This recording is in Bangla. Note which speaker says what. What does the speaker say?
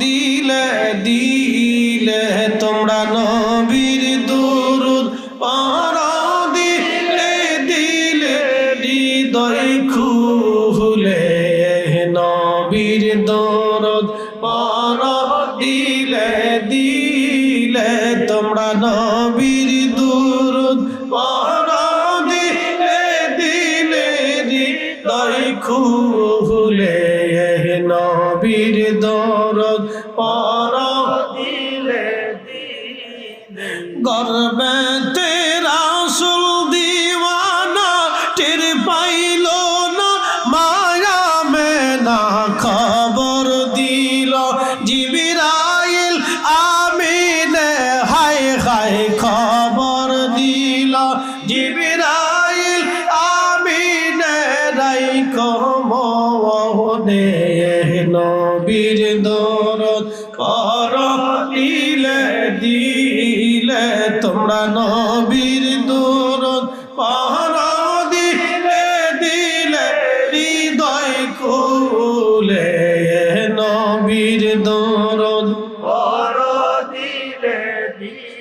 Speaker 1: দিলে দিলে তোমরা নবীর দুরুদ। পার দিলে দিলে হৃদয় খুলে নবীর দরদ। পার দিলে দিলে তোমরা নবীর দুরুদ। পার দিলে দিলে হৃদয় খুলে নবীর দরদ পার দিলে গর্বেতে রাসুল দিওয়ানা টের পাইল না, মায়া মেনা খবর দিল। জিবিরাইল আমিনে, হায় হায় খবর পরম দিলে দিলে তোমরা নবীর দূর পাহারা দিলে দিলে হৃদয় খুলে নবীর দূর পর দিলে দিলে